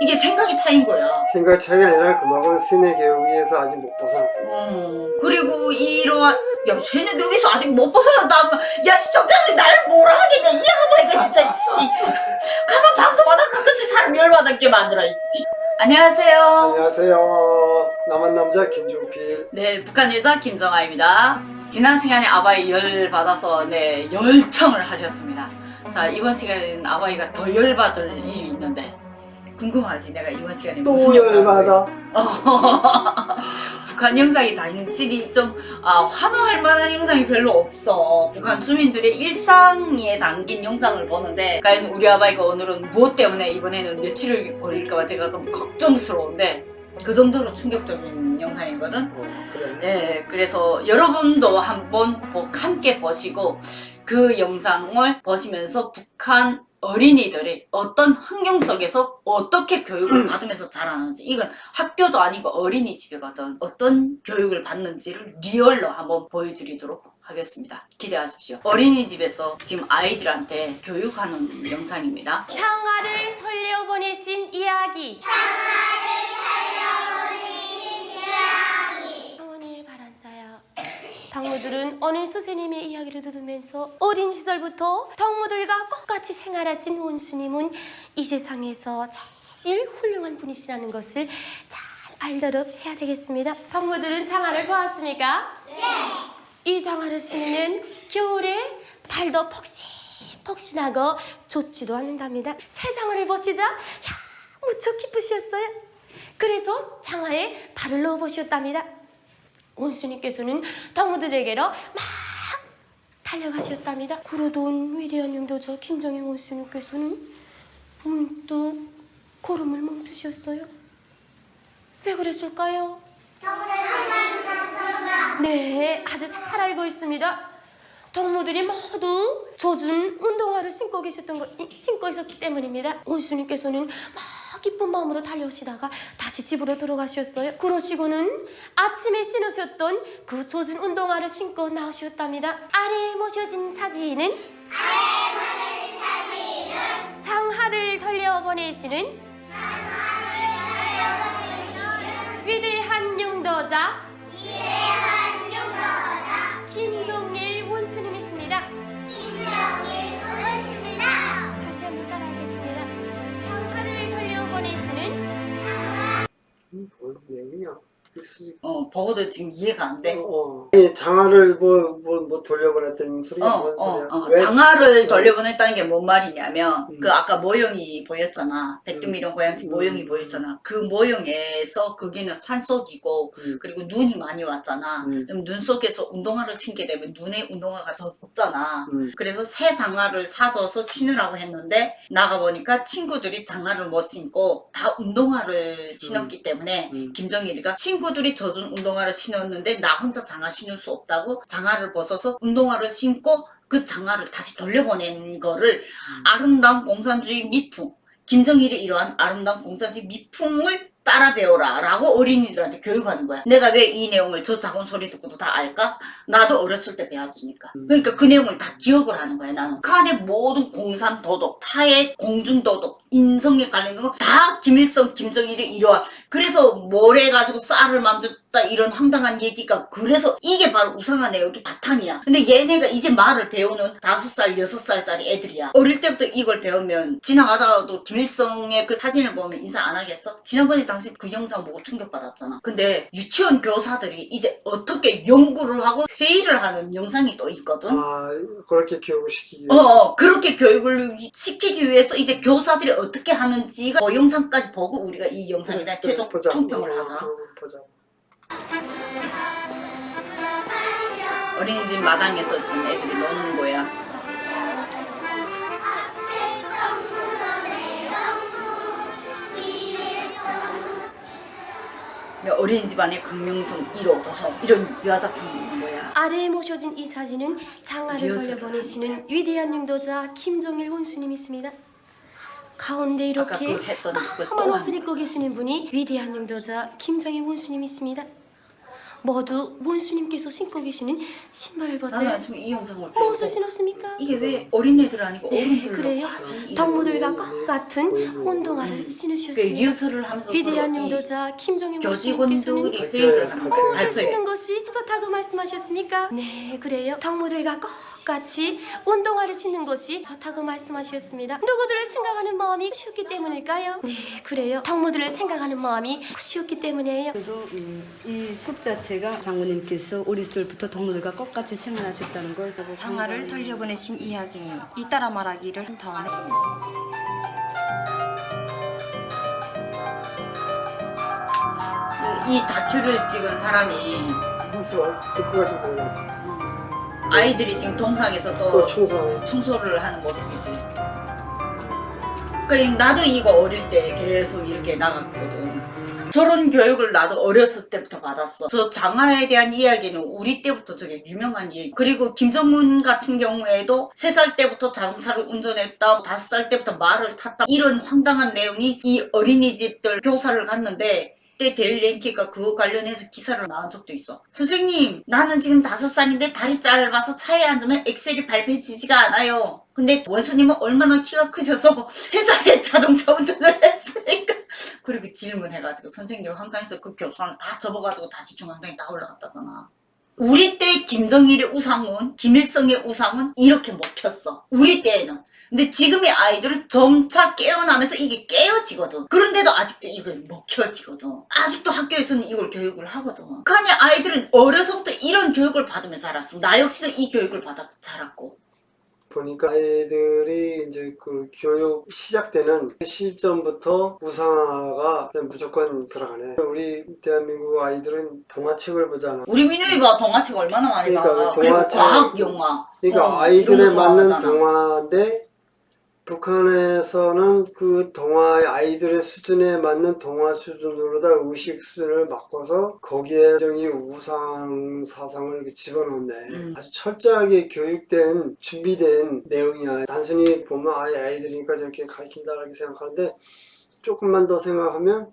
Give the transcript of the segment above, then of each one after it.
이게 생각이 차인 거야. 생각 차이가 아니라 그만큼 세뇌 교육에서 아직 못 벗어났다. 어, 그리고 이러한, 야, 쟤네 여기서 아직 못 벗어났다면, 야, 시청자들이 날 뭐라 하겠냐, 이해해봐, 이거 진짜, 씨. 가만 방송하다 가끔씩 사람 열받게 만들어, 씨. 안녕하세요. 안녕하세요. 남한 남자 김준필. 네, 북한 여자 김정아입니다. 지난 시간에 아바이 열 받아서, 네, 열청을 하셨습니다. 자, 이번 시간에는 아바이가 더 열받을 일이 있는데, 궁금하지? 내가 이번 시간에 또 무슨 영상을 열받아. 어, 북한 영상이 단실이 좀 아, 환호할 만한 영상이 별로 없어. 북한 주민들의 일상에 담긴 영상을 보는데 과연 우리 아바이가 오늘은 무엇 때문에 이번에는 며칠을 걸릴까봐 제가 좀 걱정스러운데 그 정도로 충격적인 영상이거든. 어, 그래. 네, 그래서 여러분도 한번 꼭 함께 보시고 그 영상을 보시면서 북한 어린이들이 어떤 환경 속에서 어떻게 교육을 받으면서 자라는지 이건 학교도 아니고 어린이집이거든 어떤 교육을 받는지를 리얼로 한번 보여드리도록 하겠습니다. 기대하십시오. 어린이집에서 지금 아이들한테 교육하는 영상입니다. 창아를 돌려보내신 이야기. 창원의 덕무들은 어느 선생님의 이야기를 들으면서 어린 시절부터 덕무들과 똑같이 생활하신 원수님은 이 세상에서 제일 훌륭한 분이시라는 것을 잘 알도록 해야 되겠습니다. 덕무들은 장화를 보았습니까? 네. 이 장화를 신으면 겨울에 발도 폭신폭신하고 좋지도 않는답니다. 새 장화를 보시자 야 무척 기쁘셨어요. 그래서 장화에 발을 넣어 보셨답니다. 원수님께서는 덕무들에게로 막 달려가셨답니다. 그러던 위대한 영도자 김정일 원수님께서는 문득 걸음을 멈추셨어요. 왜 그랬을까요? 네, 아주 잘 알고 있습니다. 동무들이 모두 젖은 운동화를 신고 계셨던 거 이- 신고 있었기 때문입니다. 원수님께서는 막 기쁜 마음으로 달려오시다가 다시 집으로 들어가셨어요. 그러시고는 아침에 신으셨던 그 젖은 운동화를 신고 나오셨답니다. 아래에 모셔진 사진은 장하를 돌려보내시는 위대한 용도자 음, 뭐내 글쎄. 어 보고도 지금 이해가 안 돼 어, 어. 이 장화를 뭐 뭐 뭐 돌려보냈다는 소리가 어, 뭔 어, 소리야? 어. 왜? 장화를 돌려보냈다는 게 뭔 말이냐면 음. 그 아까 모형이 보였잖아 백두미령 고양지 음. 모형이 보였잖아 그 모형에서 거기는 산속이고 음. 그리고 눈이 많이 왔잖아 음. 그럼 눈 속에서 운동화를 신게 되면 눈에 운동화가 더 젖잖아 음. 그래서 새 장화를 사줘서 신으라고 했는데 나가보니까 친구들이 장화를 못 신고 다 운동화를 신었기 때문에 음. 김정일이가 친구 들이 젖은 운동화를 신었는데 나 혼자 장화 신을 수 없다고 장화를 벗어서 운동화를 신고 그 장화를 다시 돌려보낸 거를 아름다운 공산주의 미풍 김정일이 이러한 아름다운 공산주의 미풍을 따라 배워라 라고 어린이들한테 교육하는 거야 내가 왜 이 내용을 저 작은 소리 듣고도 다 알까? 나도 어렸을 때 배웠으니까 음. 그러니까 그 내용을 다 기억을 하는 거야 나는 그 안에 모든 공산 도덕 타의 공준 도덕 인성에 관련된 거다 김일성 김정일이 이러한. 그래서 뭘 해가지고 쌀을 만들었다 이런 황당한 얘기가 그래서 이게 바로 우상한 내용이 바탕이야. 근데 얘네가 이제 말을 배우는 다섯 살 여섯 살짜리 애들이야. 어릴 때부터 이걸 배우면 지나가다가도 김일성의 그 사진을 보면 인사 안 하겠어? 지난번에 당신 그 영상 보고 충격받았잖아. 근데 유치원 교사들이 이제 어떻게 연구를 하고 회의를 하는 영상이 또 있거든. 아 그렇게 교육을 시키기 어, 위해서. 어, 그렇게 교육을 시키기 위해서 이제 교사들이 어떻게 하는지가 그 영상까지 보고 우리가 이 영상에 대한 최종 보자. 총평을 어, 하자. 어, 보자. 어린이집 마당에서 지금 애들이 노는 거야. 어린이집 안에 강명성 1호 도서 이런 유아작품이 있는 거야. 아래에 모셔진 이 사진은 장화를 리허설을 돌려보내시는 위대한 용도자 김종일 원수님이십니다. 가운데 이렇게 그 했던 까만 또 옷을 입고 계시는 분이 위대한 용도자 김정일 원수님이십니다. 모두 원수님께서 신고 계시는 신발을 보세요. 나는 지금 이 영상을 무엇을 보고 신었습니까? 이게 왜 어린애들 아니고 네, 어른들로 그래요. 하지? 동무들과 똑같은 음. 운동화를 그 신으셨습니다. 리허설을 하면서 위대한 서로 이 용도자 김정일 원수님께서는 교직원들이 발표회, 회의를 하는 거예요. 무엇을 발표회. 신는 것이 좋다고 말씀하셨습니까? 네, 그래요. 동무들과 똑같이 운동화를 신는 것이 좋다고 말씀하셨습니다. 누구들을 생각하는 마음이 크셨기 때문일까요? 네, 그래요. 동무들을 생각하는 마음이 크셨기 때문이에요. 그래도 음, 이숲 자체가 장모님께서 어렸을 때부터 동무들과 똑같이 생활하셨다는 걸 보고 장화를 돌려보내신 이야기 잇따라 말하기를 한 다음에 이 다큐를 찍은 사람이 듣고 가지고. 아이들이 지금 동상에서 또또 청소하네. 청소 를 하는 모습이지. 그러니까 나도 이거 어릴 때 계속 이렇게 나갔거든. 저런 교육을 나도 어렸을 때부터 받았어. 저 장화에 대한 이야기는 우리 때부터 저게 유명한 이야기. 그리고 김정은 같은 경우에도 3살 때부터 자동차를 운전했다, 5살 때부터 말을 탔다. 이런 황당한 내용이 이 어린이집들 교사를 갔는데 그때 데일리엔키가 그거 관련해서 기사를 나온 적도 있어. 선생님, 나는 지금 다섯 살인데 다리 짧아서 차에 앉으면 엑셀이 밟혀지지가 않아요. 근데 원수님은 얼마나 키가 크셔서 세 살에 자동차 운전을 했으니까. 그리고 질문해가지고 선생님들 황당해서 그 교수랑 다 접어가지고 다시 중앙당에 다 올라갔다잖아. 우리 때 김정일의 우상은, 김일성의 우상은 이렇게 먹혔어. 우리 때에는. 근데 지금의 아이들은 점차 깨어나면서 이게 깨어지거든. 그런데도 아직도 이걸 먹혀지거든. 아직도 학교에서는 이걸 교육을 하거든. 그러니 아이들은 어려서부터 이런 교육을 받으면서 자랐어. 나 역시도 이 교육을 받아 자랐고. 보니까 아이들이 이제 그 교육 시작되는 시점부터 우상화가 그냥 무조건 들어가네. 우리 대한민국 아이들은 동화책을 보잖아. 우리 민우이 봐 동화책 얼마나 많이 봐. 그러니까 그리고 동화책. 과학 영화. 그러니까 어, 아이들에 거 맞는 좋아하잖아. 동화인데 북한에서는 그 동화 아이들의 수준에 맞는 동화 수준으로 다 의식 수준을 바꿔서 거기에 이 우상 사상을 집어넣네. 음. 아주 철저하게 교육된 준비된 내용이야. 단순히 보면 아이 아이들이니까 저렇게 가르친다 이렇게 생각하는데 조금만 더 생각하면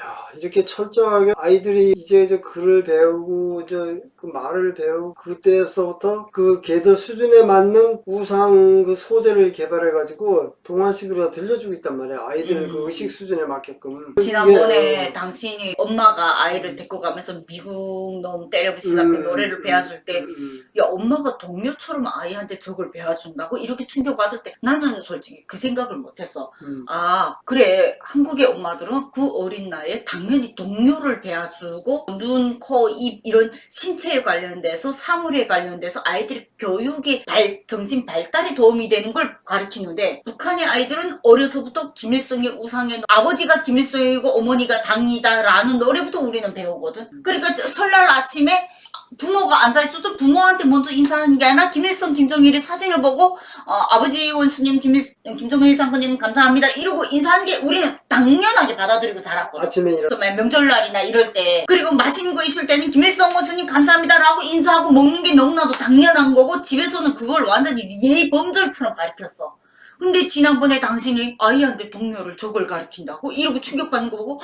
야 이렇게 철저하게 아이들이 이제 저 글을 배우고 저그 말을 배우고 그때서부터 그 걔들 수준에 맞는 우상 그 소재를 개발해 가지고 동화식으로 들려주고 있단 말이야. 아이들 음. 그 의식 수준에 맞게끔. 지난번에 어, 당신이 엄마가 아이를 데리고 가면서 미국 놈 때려부시다 그 음, 노래를 음, 배워줄 때 음, 야 엄마가 동료처럼 아이한테 저걸 배워준다고? 이렇게 충격받을 때 나는 솔직히 그 생각을 못했어. 음. 아 그래. 한국의 엄마들은 그 어린 나이에 당연히 동료를 배워주고 눈, 코, 입 이런 신체 에 관련돼서 사물에 관련돼서 아이들이 교육이 발, 정신 발달에 도움이 되는 걸 가르치는데 북한의 아이들은 어려서부터 김일성의 우상에 아버지가 김일성이고 어머니가 당이다라는 노래부터 우리는 배우거든. 그러니까 설날 아침에 부모가 앉아있어도 부모한테 먼저 인사하는 게 아니라 김일성, 김정일의 사진을 보고 어, 아버지 원수님, 김일, 김정일 장군님 감사합니다 이러고 인사하는 게 우리는 당연하게 받아들이고 자랐거든. 아침에 일어 정말 명절날이나 이럴 때. 그리고 맛있는 거 있을 때는 김일성 원수님 감사합니다 라고 인사하고 먹는 게 너무나도 당연한 거고 집에서는 그걸 완전히 예의 범절처럼 가르쳤어. 근데 지난번에 당신이 아이한테 동료를 저걸 가르친다고 이러고 충격받는 거 보고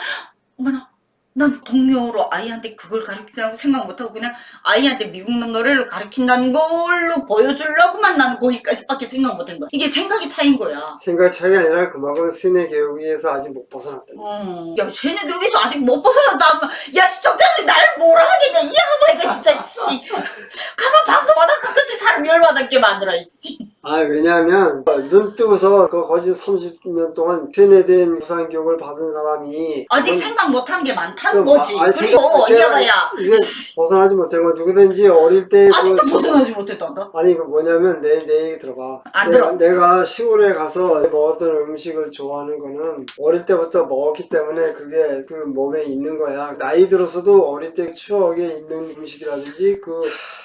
어머나 난 동료로 아이한테 그걸 가르친다고 생각 못하고 그냥 아이한테 미국 놈 노래를 가르친다는 걸로 보여주려고만 나는 거기까지밖에 생각 못한 거야 이게 생각의 차이인 거야 생각 차이가 아니라 그만큼 세뇌 교육에서 아직 못 벗어났다 어. 야, 쟤네 여기서 아직 못 벗어났다 하면, 야, 시청자들이 나를 뭐라 하겠냐. 이해해봐, 이거 진짜, 씨. 가만 방송하다 그것이 사람 열받게 만들어, 씨. 아 왜냐하면 눈 뜨고서 그 거진 30년 동안 세뇌된 우상 교육을 받은 사람이 아직 생각 못한 게 많다 는그 거지. 아- 아니, 그리고, 생각- 이해봐야. 이게 벗어나지 못한 건 누구든지 어릴 때 아직도 그- 벗어나지 못했단다. 아니 그 뭐냐면 내, 내 얘기 들어봐 안 내가, 들어. 내가 시골에 가서 먹었던 음식을 좋아하는 거는 어릴 때부터 먹었기 때문에 그게 그 몸에 있는 거야 나이 들어서도 어릴 때 추억에 있는 음식이라든지 그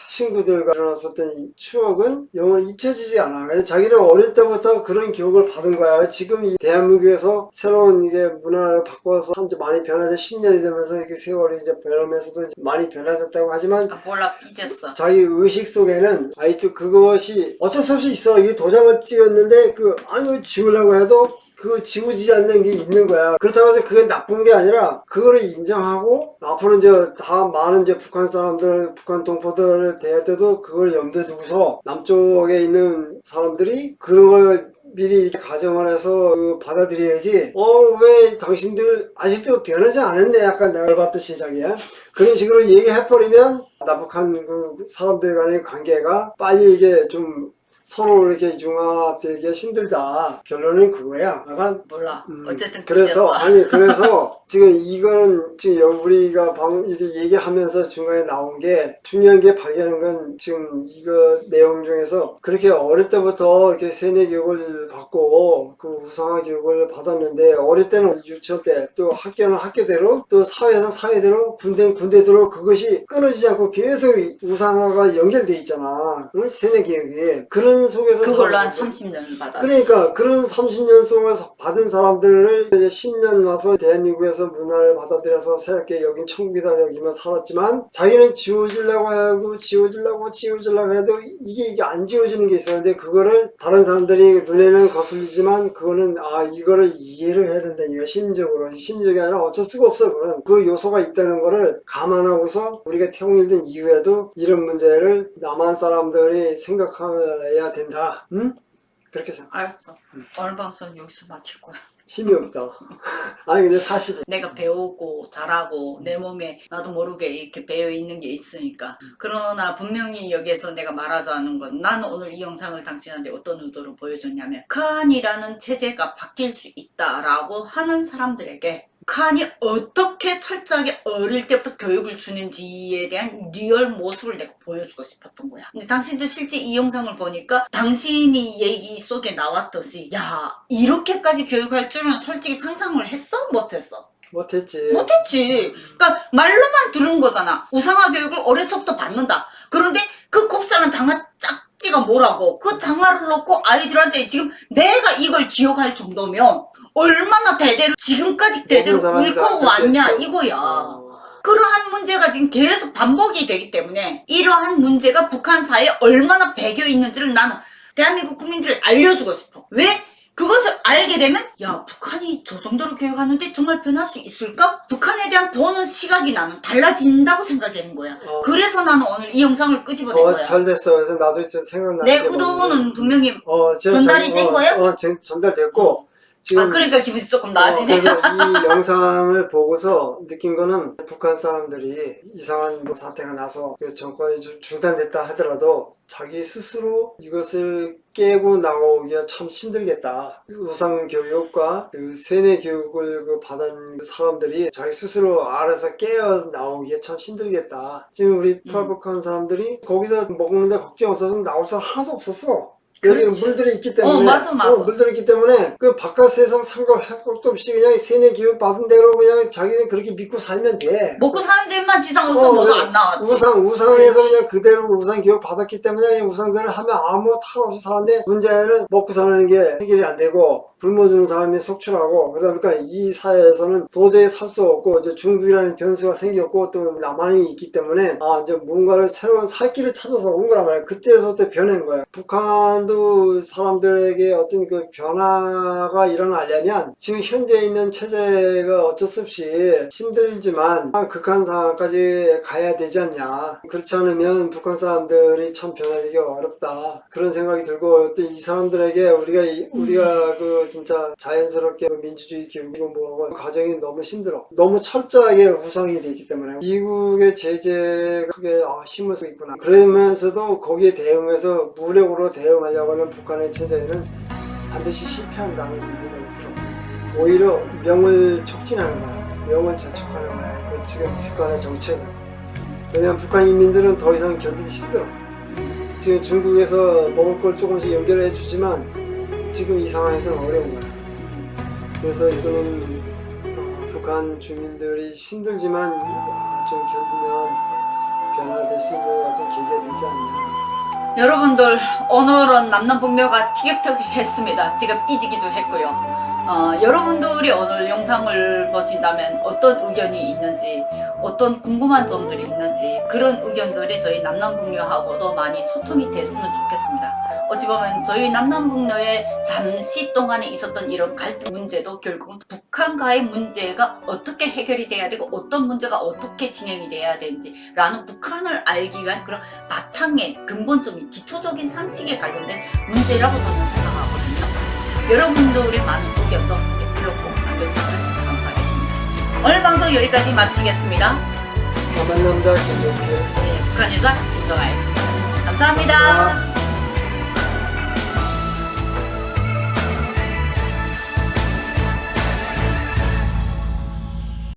친구들과 일어났었던 이 추억은 영원 잊혀지지 않아 그래서 자기는 어릴 때부터 그런 교육을 받은 거야 지금 이 대한민국에서 새로운 이게 문화를 바꿔서 참 많이 변화돼 10년이 되면서 이렇게 세월이 이제 변하면서도 많이 변화됐다고 하지만 아, 몰라, 삐졌어. 자기 의식 속에는 아직도 그것이 어쩔 수 없이 있어. 이게 도장을 찍었는데 그 아니 지우려고 해도 그 지워지지 않는 게 있는 거야. 그렇다고 해서 그게 나쁜 게 아니라 그거를 인정하고 앞으로 이제 다 많은 이제 북한 사람들, 북한 동포들을 대할 때도 그걸 염두에 두고서 남쪽에 있는 사람들이 그런 걸 미리 가정을 해서 그 받아들여야지. 어, 왜 당신들 아직도 변하지 않았네? 약간 내가 봤듯이 자기야. 그런 식으로 얘기해버리면 남북한 그 사람들 간의 관계가 빨리 이게 좀 서로 이렇게 융합되기가 힘들다. 결론은 그거야. 약간 몰라. 음, 어쨌든 그래서. 아니 그래서 지금 이거는 지금 여- 우리가 방 이렇게 얘기하면서 중간에 나온 게 중요한 게 발견한 건 지금 이거 내용 중에서 그렇게 어릴 때부터 이렇게 세뇌 교육을 받고 그 우상화 교육을 받았는데 어릴 때는 유치원 때 또 학교는 학교대로 또 사회는 사회대로 군대는 군대대로 그것이 끊어지지 않고 계속 우상화가 연결돼 있잖아. 응? 세뇌 교육이 그런 속에서 그걸로 한 살아가고 30년을 받아. 그러니까 그런 30년 속에서 받은 사람들을 이제 10년 와서 대한민국에서 문화를 받아들여서 새롭게 여긴 천국이다 여기만 살았지만 자기는 지워지려고 하고 지워지려고 지워지려고 해도 이게 이게 안 지워지는 게 있었는데 그거를 다른 사람들이 눈에는 거슬리지만 그거는 아 이거를 이해를 해야 된다 이거 심적으로 심적이 아니라 어쩔 수가 없어 그거는 그 요소가 있다는 거를 감안하고서 우리가 통일된 이후에도 이런 문제를 남한 사람들이 생각해야 된다 응? 그렇게 생각 알았어. 오늘 방송 여기서 마칠 거야. 힘이 없다. 아니 근데 사실이 내가 배우고 잘하고 내 몸에 나도 모르게 이렇게 배어 있는 게 있으니까 그러나 분명히 여기에서 내가 말하자는 건 나는 오늘 이 영상을 당신한테 어떤 의도로 보여줬냐면 칸이라는 체제가 바뀔 수 있다라고 하는 사람들에게 칸이 어떻게 철저하게 어릴 때부터 교육을 주는지에 대한 리얼 모습을 내가 보여주고 싶었던 거야. 근데 당신도 실제 이 영상을 보니까 당신이 얘기 속에 나왔듯이 야 이렇게까지 교육할 줄은 솔직히 상상을 했어? 못했어? 못했지. 못했지. 그러니까 말로만 들은 거잖아. 우상화 교육을 어려서부터 받는다. 그런데 그 곱잖은 장화 짝지가 뭐라고? 그 장화를 놓고 아이들한테 지금 내가 이걸 기억할 정도면 얼마나 대대로 지금까지 대대로 사람이 다 읊고 왔냐 그때 이거야. 어, 그러한 문제가 지금 계속 반복이 되기 때문에 이러한 문제가 북한 사회에 얼마나 배겨 있는지를 나는 대한민국 국민들에 알려주고 싶어. 왜? 그것을 알게 되면 야 북한이 저 정도로 교육하는데 정말 변할 수 있을까? 북한에 대한 보는 시각이 나는 달라진다고 생각하는 거야. 어. 그래서 나는 오늘 이 영상을 끄집어낸 어, 거야. 잘 됐어. 그래서 나도 좀 생각나는 내게 의도는 분명히 어, 전달이 전- 된 어, 거예요? 어, 전- 전달됐고 지금 아 그러니까 기분이 조금 어, 나아지네. 그래서 이 영상을 보고서 느낀 거는 북한 사람들이 이상한 뭐 사태가 나서 그 정권이 좀 중단됐다 하더라도 자기 스스로 이것을 깨고 나오기가 참 힘들겠다. 우상 교육과 그 세뇌 교육을 그 받은 그 사람들이 자기 스스로 알아서 깨어 나오기가 참 힘들겠다. 지금 우리 탈북한 사람들이 거기서 먹는데 걱정 없어서 나올 사람 하나도 없었어. 여기 그렇지. 물들이 있기 때문에 어, 맞아, 맞아. 물들이 있기 때문에 그 바깥 세상 상관할 것도 없이 그냥 세뇌 교육 받은 대로 그냥 자기는 그렇게 믿고 살면 돼. 먹고 사는 데만 지상 없어 어, 너도 그래. 안 나왔지. 우상, 우상에서. 그냥 그대로 우상 교육 받았기 때문에 우상대로 하면 아무 탈 없이 사는데 문제는 먹고 사는 게 해결이 안 되고 굶어주는 사람이 속출하고 그러다 보니까 이 사회에서는 도저히 살 수 없고 이제 중국이라는 변수가 생겼고 또 남한이 있기 때문에 아 이제 뭔가를 새로운 살 길을 찾아서 온 거란 말이야. 그때서부터 변한 거야. 북한도 사람들에게 어떤 그 변화가 일어나려면 지금 현재 있는 체제가 어쩔 수 없이 힘들지만 극한 상황까지 가야 되지 않냐. 그렇지 않으면 북한 사람들이 참 변화되기 어렵다. 그런 생각이 들고 또 이 사람들에게 우리가 이- 우리가 그 진짜 자연스럽게 그 민주주의 교육이고 뭐하고 과정이 너무 힘들어. 너무 철저하게 우상이 돼 있기 때문에 미국의 제재가 크게 아, 힘을 쓰고 있구나. 그러면서도 거기에 대응해서 무력으로 대응하려고 하는 북한의 체제는 반드시 실패한다는 생각이 들어. 오히려 명을 촉진하는 거야. 명을 재촉하는 거야. 그 지금 북한의 정책은. 왜냐면 북한 인민들은 더 이상 견디기 힘들어. 지금 중국에서 먹을 걸 조금씩 연결해 주지만 지금 이 상황에서는 어려운 거야. 그래서 이거는 어, 북한 주민들이 힘들지만 아, 좀 견디면 변화될 수 있는 어떤 계기가 되지 않냐. 여러분들 오늘은 남남북녀가 티격태격 했습니다. 지금 삐지기도 했고요. 어, 여러분들이 오늘 영상을 보신다면 어떤 의견이 있는지 어떤 궁금한 점들이 있는지 그런 의견들이 저희 남남북녀하고도 많이 소통이 됐으면 좋겠습니다. 어찌 보면 저희 남남북녀에 잠시 동안에 있었던 이런 갈등 문제도 결국은 북한과의 문제가 어떻게 해결이 돼야 되고 어떤 문제가 어떻게 진행이 돼야 되는지라는 북한을 알기 위한 그런 바탕의 근본적인 기초적인 상식에 관련된 문제라고 저는 생각하거든요. 여러분들의 많은 의견도 댓글로 꼭 남겨주시면 감사하겠습니다. 오늘 방송 여기까지 마치겠습니다. 남한 남자 김덕길 네, 북한 여자 김정아였습니다. 감사합니다.